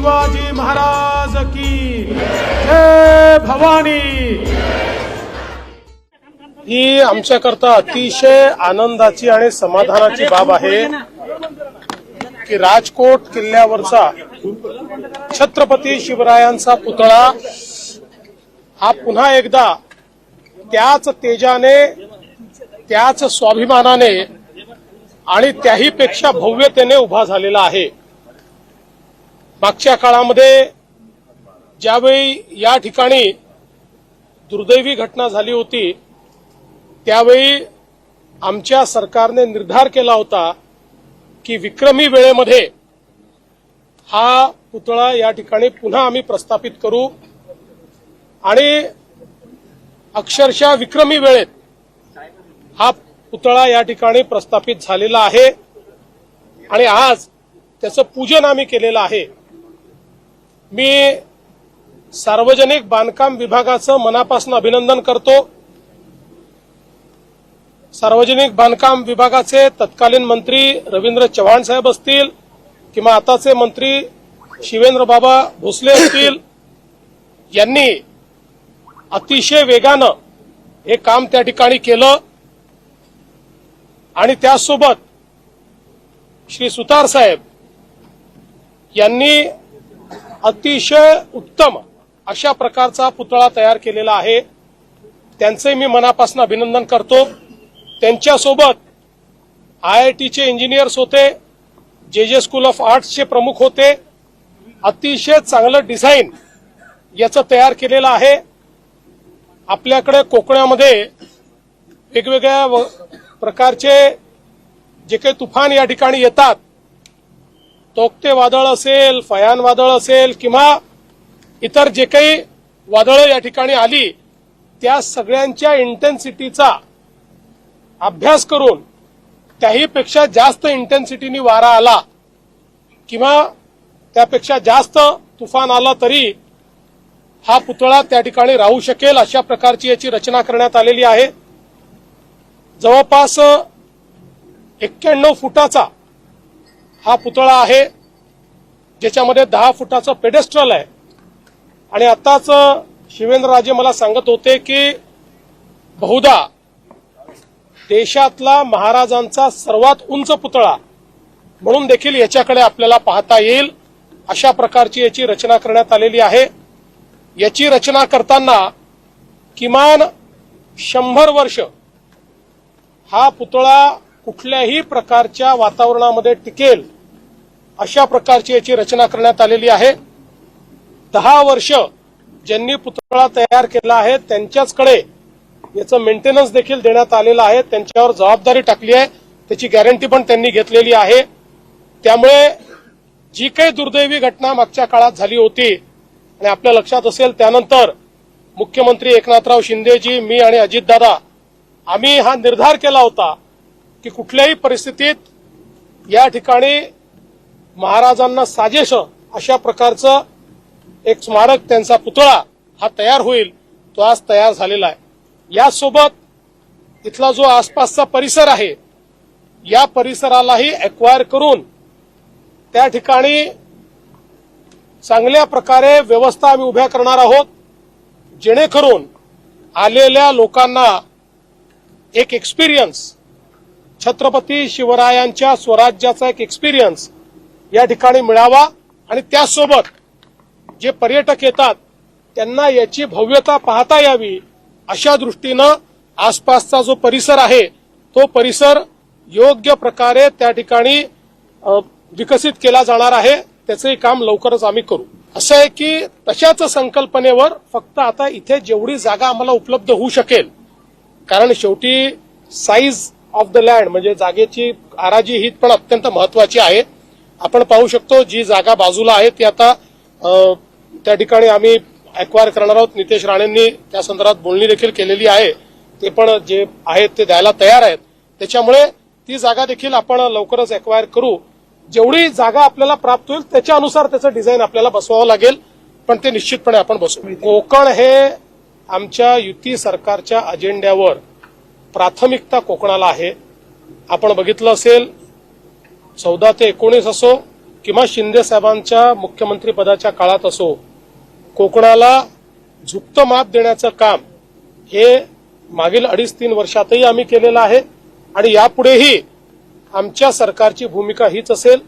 शिवाजी महाराज की जय भवानी. ही आमच्याकरता अतिशय आनंदाची आणि समाधानाची बाब आहे की राजकोट किल्ल्यावरचा छत्रपती शिवरायांचा पुतळा हा पुन्हा एकदा त्याच तेजाने त्याच स्वाभिमानाने आणि त्याही पेक्षा भव्यतेने उभा झालेला आहे. मागच्या काळामध्ये ज्यावेळी या ठिकाणी दुर्दैवी घटना झाली होती त्यावेळी आमच्या सरकारने निर्धार केला होता की विक्रमी वेळेमध्ये हा पुतळा या ठिकाणी पुन्हा आम्ही प्रस्थापित करू. आणि अक्षरशः विक्रमी वेळेत हा पुतळा या ठिकाणी प्रस्थापित झालेला आहे. आणि आज त्याचं पूजन आम्ही केलेलं आहे. मी सार्वजनिक बांधकाम विभागाचं मनापासून अभिनंदन करतो. सार्वजनिक बांधकाम विभागाचे तत्कालीन मंत्री रवींद्र चव्हाण साहेब असतील किंवा आताचे मंत्री शिवेंद्र बाबा भोसले असतील यांनी अतिशय वेगानं हे काम त्या ठिकाणी केलं. आणि त्यासोबत श्री सुतार साहेब यांनी अतिशय उत्तम अशा प्रकारचा पुतळा तयार केलेला आहे. त्यांचे मी मनापासून अभिनंदन करतो. त्यांच्यासोबत आय आय टीचे इंजिनियर्स होते जे जे स्कूल ऑफ आर्ट्सचे प्रमुख होते. अतिशय चांगलं डिझाईन याचं तयार केलेलं आहे. आपल्याकडे कोकणामध्ये वेगवेगळ्या व- प्रकारचे जे काही तुफान या ठिकाणी येतात तोक्ते वादळ असेल फयान वादळ असेल किंवा इतर जे काही वादळं या ठिकाणी आली त्या सगळ्यांच्या इंटेन्सिटीचा अभ्यास करून त्याहीपेक्षा जास्त इंटेन्सिटीनी वारा आला किंवा त्यापेक्षा जास्त तुफान आला तरी हा पुतळा त्या ठिकाणी राहू शकेल अशा प्रकारची याची रचना करण्यात आलेली आहे. जवळपास एक्क्याण्णव फुटाचा हा पुतळा आहे ज्याच्यामध्ये दहा फुटाचं पेडेस्ट्रल आहे. आणि आताच शिवेंद्रराजे मला सांगत होते की बहुधा देशातला महाराजांचा सर्वात उंच पुतळा म्हणून देखील याच्याकडे आपल्याला पाहता येईल. अशा प्रकारची याची रचना करण्यात आलेली आहे. याची रचना करताना किमान शंभर वर्ष हा पुतळा कुठल्याही प्रकारच्या वातावरणामध्ये टिकेल अशा प्रकारची याची रचना करण्यात आलेली आहे. दहा वर्ष ज्यांनी पुतळा तयार केला आहे त्यांच्याचकडे याचं मेंटेनन्स देखील देण्यात आलेलं आहे. त्यांच्यावर जबाबदारी टाकली आहे. त्याची गॅरंटी पण त्यांनी घेतलेली आहे. त्यामुळे जी काही दुर्दैवी घटना मागच्या काळात झाली होती आणि आपल्या लक्षात असेल त्यानंतर मुख्यमंत्री एकनाथराव शिंदेजी मी आणि अजितदादा आम्ही हा निर्धार केला होता की कुठल्याही परिस्थितीत या ठिकाणी महाराजांना साजेश अशा प्रकारचं एक स्मारक त्यांचा पुतळा हा तयार होईल तो आज तयार झालेला आहे. यासोबत इथला जो आसपासचा परिसर आहे या परिसरालाही एक्वायर करून त्या ठिकाणी चांगल्या प्रकारे व्यवस्था आम्ही उभ्या करणार आहोत जेणेकरून आलेल्या लोकांना एक एक्सपिरियन्स छत्रपती शिवरायांच्या स्वराज्याचा एक एक्सपिरियन्स या ठिकाणी मिळावा आणि त्यासोबत जे पर्यटक येतात त्यांना याची भव्यता पाहता यावी अशा दृष्टीनं आसपासचा जो परिसर आहे तो परिसर योग्य प्रकारे त्या ठिकाणी विकसित केला जाणार आहे. त्याचंही काम लवकरच आम्ही करू. असं आहे की तशाच संकल्पनेवर फक्त आता इथे जेवढी जागा आम्हाला उपलब्ध होऊ शकेल कारण शेवटी साईज ऑफ द लँड म्हणजे जागेची आराजी ही पण अत्यंत महत्वाची आहे. आपण पाहू शकतो जी जागा बाजूला आहे ती आता त्या ठिकाणी आम्ही अक्वायर करणार आहोत. नितेश राणेंनी त्या संदर्भात बोलणी देखील केलेली आहे. ते पण जे आहेत ते द्यायला तयार आहेत. त्याच्यामुळे ती जागा देखील आपण लवकरच अक्वायर करू. जेवढी जागा आपल्याला प्राप्त होईल त्याच्यानुसार त्याचं डिझाईन आपल्याला बसवावं लागेल. पण ते निश्चितपणे आपण बसू कोकण हे आमच्या युती सरकारच्या अजेंड्यावर प्राथमिकता कोकणाला आहे. आपण बघितलं असेल चौदा ते एकोणीस असो किंवा शिंदे साहेबांच्या काळात असो कोकणाला झुकतं माप देण्याचं काम हे मागील अडीच तीन वर्षातही आम्ही केलेलं आहे. आणि यापुढेही आमच्या सरकारची भूमिका हीच असेल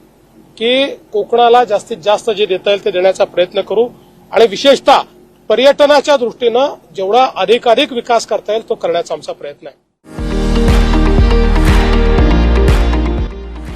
की कोकणाला जास्तीत जास्त जे देता येईल ते देण्याचा प्रयत्न करू. आणि विशेषतः पर्यटनाच्या दृष्टीनं जेवढा अधिकाधिक विकास करता येईल तो करण्याचा आमचा प्रयत्न आहे.